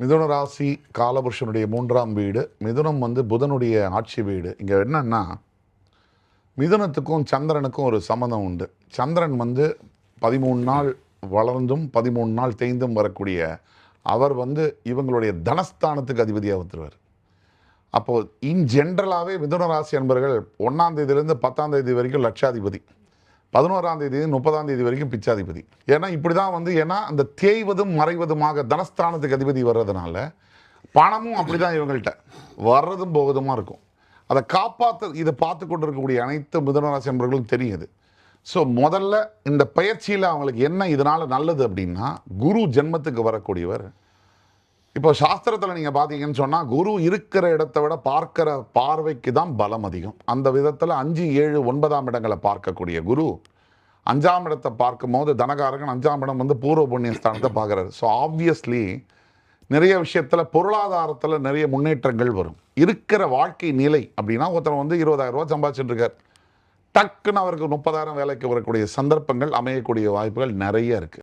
மிதுன ராசி காலபுருஷனுடைய மூன்றாம் வீடு மிதுனம் வந்து புதனுடைய ஆட்சி வீடு. இங்கே என்னன்னா மிதுனத்துக்கும் சந்திரனுக்கும் ஒரு சம்மந்தம் உண்டு. சந்திரன் வந்து பதிமூணு நாள் வளர்ந்தும் பதிமூணு நாள் தேய்ந்தும் வரக்கூடிய அவர் வந்து இவங்களுடைய தனஸ்தானத்துக்கு அதிபதியாக வந்துருவார். அப்போது இன் ஜென்ரலாகவே மிதுன ராசி என்பர்கள் ஒன்றாம் தேதியிலேருந்து பத்தாம் தேதி வரைக்கும் லட்சாதிபதி. பதினோராம் தேதி முப்பதாம் தேதி வரைக்கும் பிச்சாதிபதி. ஏன்னா இப்படி தான் வந்து ஏன்னா அந்த தேய்வதும் மறைவதுமாக தனஸ்தானத்துக்கு அதிபதி வர்றதுனால பணமும் அப்படி தான் இவங்கள்ட்ட. வர்றதும் போவதுமாக இருக்கும். அதை காப்பாற்ற இதை பார்த்து கொண்டு இருக்கக்கூடிய அனைத்து மிதனராசி நண்பர்களும் தெரியுது. ஸோ முதல்ல இந்த பயிற்சியில் அவங்களுக்கு என்ன இதனால் நல்லது அப்படின்னா குரு ஜென்மத்துக்கு வரக்கூடியவர் இப்போ சாஸ்திரத்தில் நீங்கள் பார்த்தீங்கன்னு சொன்னால் குரு இருக்கிற இடத்த விட பார்க்கிற பார்வைக்கு தான் பலம் அதிகம். அந்த விதத்தில் அஞ்சு ஏழு ஒன்பதாம் இடங்களை பார்க்கக்கூடிய குரு அஞ்சாம் இடத்தை பார்க்கும்போது தனகாரகன் அஞ்சாம் இடம் வந்து பூர்வ புண்ணிய ஸ்தானத்தை பார்க்குறாரு. ஸோ ஆப்வியஸ்லி நிறைய விஷயத்தில் பொருளாதாரத்தில் நிறைய முன்னேற்றங்கள் வரும். இருக்கிற வாழ்க்கை நிலை அப்படின்னா ஒருத்தர் வந்து இருபதாயிரம் ரூபா சம்பாதிச்சுட்டு இருக்கார். டக்குன்னு அவருக்கு முப்பதாயிரம் வேலைக்கு வரக்கூடிய சந்தர்ப்பங்கள் அமையக்கூடிய வாய்ப்புகள் நிறைய இருக்குது